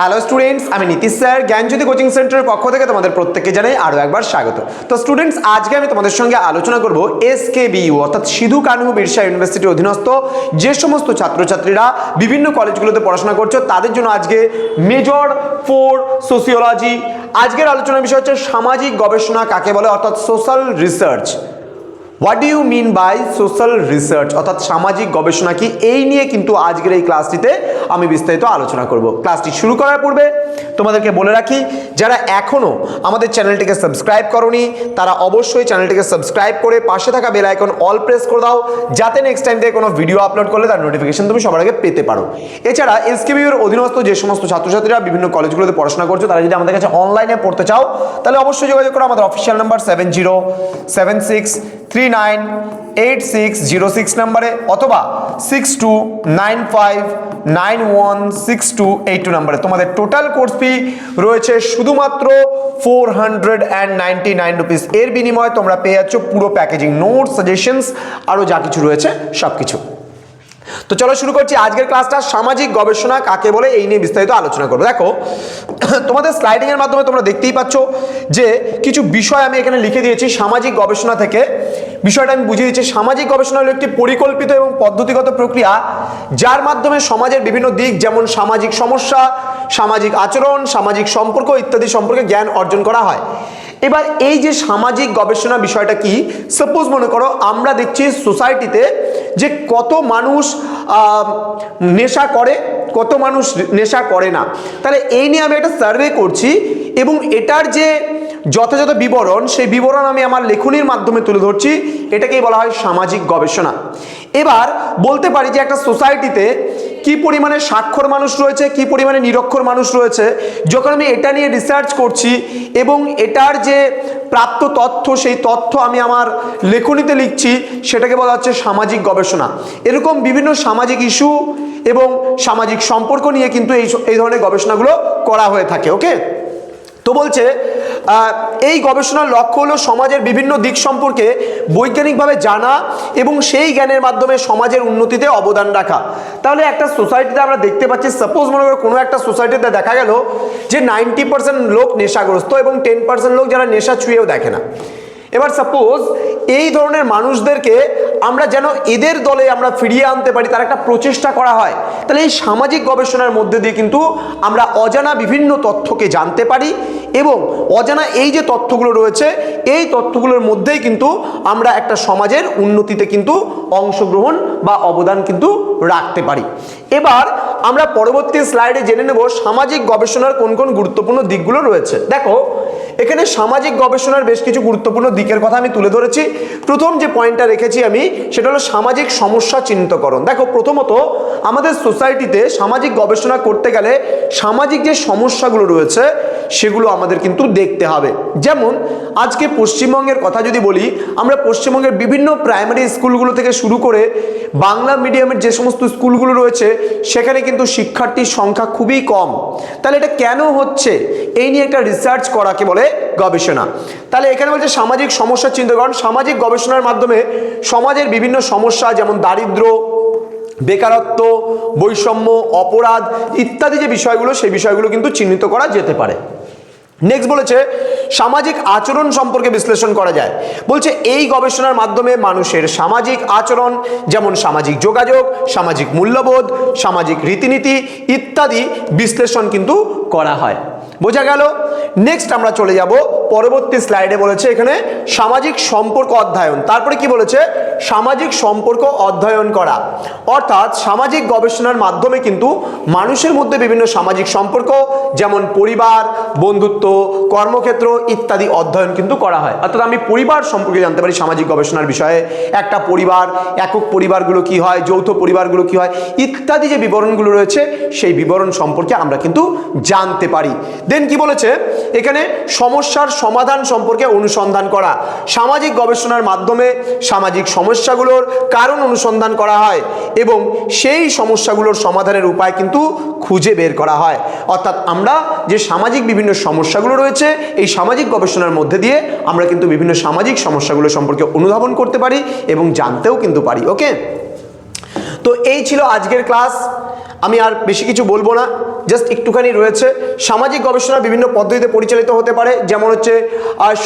Hello students আমি Nitish sir, জ্ঞানজ্যোতি coaching সেন্টারের পক্ষ থেকে তোমাদের প্রত্যেককে জানাই আরও একবার স্বাগত। তো স্টুডেন্টস আজকে আমি তোমাদের সঙ্গে আলোচনা করব এস কে বিইউ অর্থাৎ সিধু কানহু বিরসা ইউনিভার্সিটির অধীনস্থ যে সমস্ত ছাত্রছাত্রীরা বিভিন্ন কলেজগুলোতে পড়াশোনা করছ, তাদের জন্য আজকে মেজর ফোর সোসিওলজি আজকের আলোচনার বিষয় হচ্ছে সামাজিক গবেষণা কাকে বলে, অর্থাৎ social research what do you mean by social research অর্থাৎ সামাজিক গবেষণা কি? এই নিয়ে কিন্তু আজকের এই ক্লাসটিতে আমি বিস্তারিত আলোচনা করব। ক্লাসটি শুরু করার পূর্বে তোমাদেরকে বলে রাখি, যারা এখনও আমাদের চ্যানেলটিকে সাবস্ক্রাইব করনি, তারা অবশ্যই চ্যানেলটিকে সাবস্ক্রাইব করে পাশে থাকা বেল আইকন অল প্রেস করে দাও, যাতে নেক্সট টাইম থেকে কোনো ভিডিও আপলোড করলে তার নোটিফিকেশন তুমি সবার আগে পেতে পারো। এছাড়া এসকেবিউর অধীনস্থ যে সমস্ত ছাত্রছাত্রীরা বিভিন্ন কলেজগুলোতে পড়াশোনা করছ, তারা যদি আমাদের কাছে অনলাইনে পড়তে চাও, তাহলে অবশ্যই যোগাযোগ করো আমাদের official number seven zero seven six three নাম্বারে অথবা সিক্স টু নাম্বারে। তোমাদের টোটাল কোর্স ফি রয়েছে শুধুমাত্র ফোর এর বিনিময়ে তোমরা পেয়ে যাচ্ছ পুরো প্যাকেজিং নোট সাজেশনস আরও যা কিছু রয়েছে সব কিছু তো চলো শুরু করছি আজকের ক্লাসটা সামাজিক গবেষণা কাকে বলে এই নিয়ে বিস্তারিত আলোচনা করব। দেখো, তোমাদের স্লাইডিং এর মাধ্যমে তোমরা দেখতেই পাচ্ছ যে কিছু বিষয় আমি এখানে লিখে দিয়েছি সামাজিক গবেষণা থেকে। বিষয়টা আমি বুঝিয়ে দিচ্ছি। সামাজিক গবেষণা হলো একটি পরিকল্পিত এবং পদ্ধতিগত প্রক্রিয়া, যার মাধ্যমে সমাজের বিভিন্ন দিক, যেমন সামাজিক সমস্যা, সামাজিক আচরণ, সামাজিক সম্পর্ক ইত্যাদি সম্পর্কে জ্ঞান অর্জন করা হয়। এবার এই যে সামাজিক গবেষণা বিষয়টা কি সাপোজ মনে করো আমরা দেখছি সোসাইটিতে যে কত মানুষ নেশা করে, কত মানুষ নেশা করে না। তাহলে এই নিয়ে আমি একটা সার্ভে করছি এবং এটার যে যথাযথ বিবরণ, সেই বিবরণ আমি আমার লেখনির মাধ্যমে তুলে ধরছি। এটাকেই বলা হয় সামাজিক গবেষণা। এবার বলতে পারি যে একটা সোসাইটিতে কি পরিমাণে স্বাক্ষর মানুষ রয়েছে, কি পরিমাণে নিরক্ষর মানুষ রয়েছে। যখন আমি এটা নিয়ে রিসার্চ করছি এবং এটার যে প্রাপ্ত তথ্য, সেই তথ্য আমি আমার লেখনীতে লিখছি, সেটাকে বলা হচ্ছে সামাজিক গবেষণা। এরকম বিভিন্ন সামাজিক ইস্যু এবং সামাজিক সম্পর্ক নিয়ে কিন্তু এই এই ধরনের গবেষণাগুলো করা হয়ে থাকে, ওকে? তো বলছে এই গবেষণার লক্ষ্য হলো সমাজের বিভিন্ন দিক সম্পর্কে বৈজ্ঞানিকভাবে জানা এবং সেই জ্ঞানের মাধ্যমে সমাজের উন্নতিতে অবদান রাখা। তাহলে একটা সোসাইটিতে আমরা দেখতে পাচ্ছি সাপোজ মনে করো কোনো একটা সোসাইটিতে দেখা গেল যে নাইনটি পার্সেন্ট লোক নেশাগ্রস্ত এবং টেন পার্সেন্ট লোক যারা নেশা ছুঁয়েও দেখে না। এবার সাপোজ এই ধরনের মানুষদেরকে আমরা যেন এদের দলে আমরা ফিরিয়ে আনতে পারি, তার একটা প্রচেষ্টা করা হয়। তাহলে এই সামাজিক গবেষণার মধ্যে দিয়ে কিন্তু আমরা অজানা বিভিন্ন তথ্যকে জানতে পারি এবং অজানা এই যে তথ্যগুলো রয়েছে, এই তথ্যগুলোর মধ্যেই কিন্তু আমরা একটা সমাজের উন্নতিতে কিন্তু অংশগ্রহণ বা অবদান কিন্তু রাখতে পারি। এবার আমরা পরবর্তী স্লাইডে জেনে নেব সামাজিক গবেষণার কোন কোন গুরুত্বপূর্ণ দিকগুলো রয়েছে। দেখো, এখানে সামাজিক গবেষণার বেশ কিছু গুরুত্বপূর্ণ দিকের কথা আমি তুলে ধরেছি। প্রথম যে পয়েন্টটা রেখেছি আমি, সেটা হলো সামাজিক সমস্যা চিহ্নিতকরণ। দেখো, প্রথমত আমাদের সোসাইটিতে সামাজিক গবেষণা করতে গেলে সামাজিক যে সমস্যাগুলো রয়েছে সেগুলো আমাদের কিন্তু দেখতে হবে। যেমন, আজকে পশ্চিমবঙ্গের কথা যদি বলি, আমরা পশ্চিমবঙ্গের বিভিন্ন প্রাইমারি স্কুলগুলো থেকে শুরু করে বাংলা মিডিয়ামের যে সমস্ত স্কুলগুলো রয়েছে, সেখানে কিন্তু শিক্ষার্থীর সংখ্যা খুবই কম। তাহলে এটা কেন হচ্ছে? এই নিয়ে একটা রিসার্চ করাকে বলে গবেষণা। তাহলে এখানে বলছে সামাজিক সমস্যা চিন্তাকরণ, সামাজিক গবেষণার মাধ্যমে সমাজের বিভিন্ন সমস্যা যেমন দারিদ্র, বেকারত্ব, বৈষম্য, অপরাধ ইত্যাদি যে বিষয়গুলো, সেই বিষয়গুলো কিন্তু চিহ্নিত করা যেতে পারে। নেক্সট বলেছে, সামাজিক আচরণ সম্পর্কে বিশ্লেষণ করা যায়। বলছে, এই গবেষণার মাধ্যমে মানুষের সামাজিক আচরণ, যেমন সামাজিক যোগাযোগ, সামাজিক মূল্যবোধ, সামাজিক রীতিনীতি ইত্যাদি বিশ্লেষণ কিন্তু করা হয়। বোঝা গেল। নেক্সট আমরা চলে যাব পরবর্তী স্লাইডে বলেছে এখানে সামাজিক সম্পর্ক অধ্যয়ন। তারপরে কি বলেছে? সামাজিক সম্পর্ক অধ্যয়ন করা। অর্থাৎ সামাজিক গবেষণার মাধ্যমে কিন্তু মানুষের মধ্যে বিভিন্ন সামাজিক সম্পর্ক, যেমন পরিবার, বন্ধুত্ব, কর্মক্ষেত্র ইত্যাদি অধ্যয়ন কিন্তু করা হয়। অর্থাৎ আমি পরিবার সম্পর্কে জানতে পারি সামাজিক গবেষণার বিষয়ে। একটা পরিবার, একক পরিবারগুলো কি হয়, যৌথ পরিবারগুলো কি হয়, ইত্যাদি যে বিবরণগুলো রয়েছে, সেই বিবরণ সম্পর্কে আমরা কিন্তু জানতে পারি। দেন কি বলেছে? এখানে সমস্যার সমাধান সম্পর্কে অনুসন্ধান করা। সামাজিক গবেষণার মাধ্যমে সামাজিক সমস্যাগুলোর কারণ অনুসন্ধান করা হয় এবং সেই সমস্যাগুলোর সমাধানের উপায় কিন্তু খুঁজে বের করা হয়। অর্থাৎ আমরা যে সামাজিক বিভিন্ন সমস্যাগুলো রয়েছে, এই সামাজিক গবেষণার মধ্যে দিয়ে আমরা কিন্তু বিভিন্ন সামাজিক সমস্যাগুলো সম্পর্কে অনুধাবন করতে পারি এবং জানতেও কিন্তু পারি ওকে তো এই ছিল আজকের ক্লাস। আমি আর বেশি কিছু বলব না জাস্ট একটুখানি রয়েছে। সামাজিক গবেষণা বিভিন্ন পদ্ধতিতে পরিচালিত হতে পারে, যেমন হচ্ছে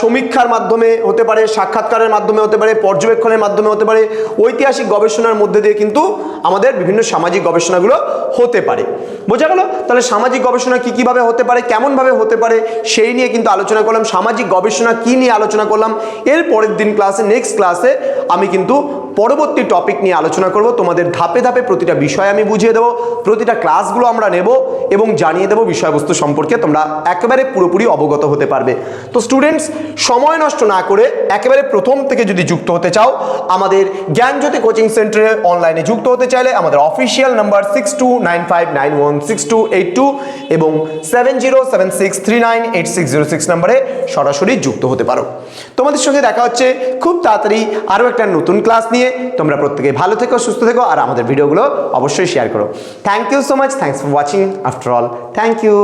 সমীক্ষার মাধ্যমে হতে পারে, সাক্ষাৎকারের মাধ্যমে হতে পারে, পর্যবেক্ষণের মাধ্যমে হতে পারে, ঐতিহাসিক গবেষণার মধ্যে দিয়ে কিন্তু আমাদের বিভিন্ন সামাজিক গবেষণাগুলো হতে পারে। বোঝা গেল? তাহলে সামাজিক গবেষণা কি কীভাবে হতে পারে, কেমনভাবে হতে পারে, সেই নিয়ে কিন্তু আলোচনা করলাম। সামাজিক গবেষণা কি নিয়ে আলোচনা করলাম, এর পরের দিন ক্লাসে নেক্সট ক্লাসে আমি কিন্তু পরবর্তী টপিক নিয়ে আলোচনা করব। তোমাদের ধাপে ধাপে প্রতিটা বিষয় আমি বুঝিয়ে দেবো, প্রতিটা ক্লাসগুলো আমরা নেব এবং জানিয়ে দেবো বিষয়বস্তু সম্পর্কে তোমরা একেবারে পুরোপুরি অবগত হতে পারবে। তো স্টুডেন্টস সময় নষ্ট না করে একেবারে প্রথম থেকে যদি যুক্ত হতে চাও, আমাদের জ্ঞানজ্যোতি কোচিং সেন্টারে অনলাইনে যুক্ত হতে চাইলে আমাদের official number six two nine five nine one six two eight two এবং seven zero seven six three nine eight six zero six নাম্বারে সরাসরি যুক্ত হতে পারো। তোমাদের সঙ্গে দেখা হচ্ছে খুব তাড়াতাড়ি আরও একটা নতুন ক্লাস নিয়ে। তোমরা প্রত্যেকে ভালো থেকো, সুস্থ থেকো, আর আমাদের ভিডিওগুলো অবশ্যই শেয়ার করো। Thank you so much thanks for watching after all thank you